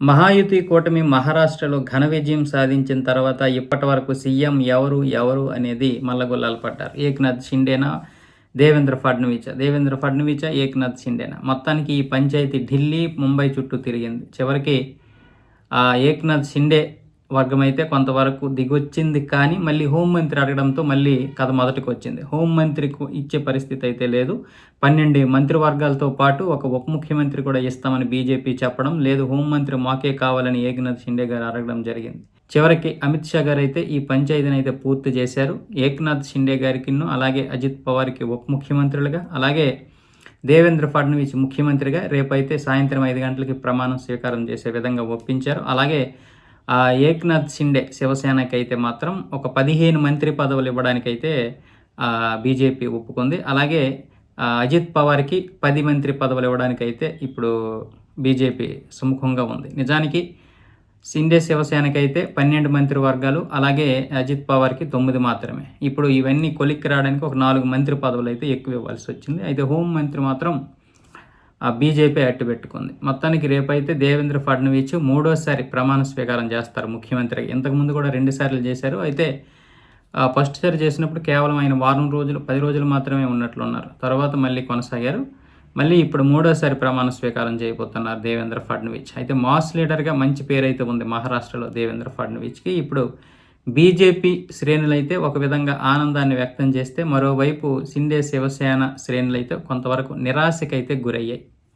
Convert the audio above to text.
మహాయుతి కూటమి మహారాష్ట్రలో ఘన విజయం సాధించిన తర్వాత ఇప్పటి వరకు సీఎం ఎవరు ఎవరు అనేది మల్లగొల్లాలు పడ్డారు. ఏక్నాథ్ షిండేనా దేవేంద్ర ఫడ్నవీచ దేవేంద్ర ఫడ్నవీచ ఏక్నాథ్ షిండేనా? మొత్తానికి ఈ పంచాయతీ ఢిల్లీ ముంబై చుట్టూ తిరిగింది. చివరికి ఆ ఏక్నాథ్ షిండే వర్గం అయితే కొంతవరకు దిగొచ్చింది కానీ మళ్ళీ హోంమంత్రి అడగడంతో మళ్ళీ కథ మొదటికి వచ్చింది హోంమంత్రికి ఇచ్చే పరిస్థితి అయితే లేదు. పన్నెండు మంత్రివర్గాలతో పాటు ఒక ఉప ముఖ్యమంత్రి కూడా ఇస్తామని బీజేపీ చెప్పడం లేదు. హోంమంత్రి మాకే కావాలని ఏకనాథ్ షిండే గారు అడగడం జరిగింది. చివరికి అమిత్ షా గారు అయితే ఈ పంచాయతీని అయితే పూర్తి చేశారు. ఏక్నాథ్ షిండే గారికి అలాగే అజిత్ పవార్కి ఉప ముఖ్యమంత్రులుగా అలాగే దేవేంద్ర ఫడ్నవీస్ ముఖ్యమంత్రిగా రేపైతే సాయంత్రం ఐదు గంటలకి ప్రమాణం స్వీకారం చేసే విధంగా ఒప్పించారు. అలాగే ఆ ఏక్నాథ్ షిండే శివసేనకి అయితే మాత్రం ఒక పదిహేను మంత్రి పదవులు ఇవ్వడానికైతే బీజేపీ ఒప్పుకుంది. అలాగే అజిత్ పవార్కి పది మంత్రి పదవులు ఇవ్వడానికైతే ఇప్పుడు బీజేపీ సుముఖంగా ఉంది. నిజానికి షిండే శివసేనకైతే పన్నెండు మంత్రి వర్గాలు అలాగే అజిత్ పవార్కి తొమ్మిది మాత్రమే. ఇప్పుడు ఇవన్నీ కొలిక్కి రావడానికి ఒక నాలుగు మంత్రి పదవులు అయితే ఎక్కువ ఇవ్వాల్సి వచ్చింది. అయితే హోం మంత్రి మాత్రం ఆ బీజేపీ అట్టు పెట్టుకుంది. మొత్తానికి రేపైతే దేవేంద్ర ఫడ్నవీస్ మూడోసారి ప్రమాణ స్వీకారం చేస్తారు ముఖ్యమంత్రికి ఇంతకుముందు కూడా రెండు సార్లు చేశారు. అయితే ఫస్ట్ సారి చేసినప్పుడు కేవలం ఆయన వారం రోజులు పది రోజులు మాత్రమే ఉన్నట్లున్నారు తర్వాత మళ్ళీ కొనసాగారు. మళ్ళీ ఇప్పుడు మూడోసారి ప్రమాణ స్వీకారం చేయబోతున్నారు దేవేంద్ర ఫడ్నవీస్. అయితే మాస్ లీడర్గా మంచి పేరు అయితే ఉంది మహారాష్ట్రలో దేవేంద్ర ఫడ్నవీస్కి. ఇప్పుడు బీజేపీ శ్రేణులైతే ఒక విధంగా ఆనందాన్ని వ్యక్తం చేస్తే మరోవైపు సిండే శివసేన శ్రేణులైతే కొంతవరకు నిరాశకైతే గురయ్యాయి.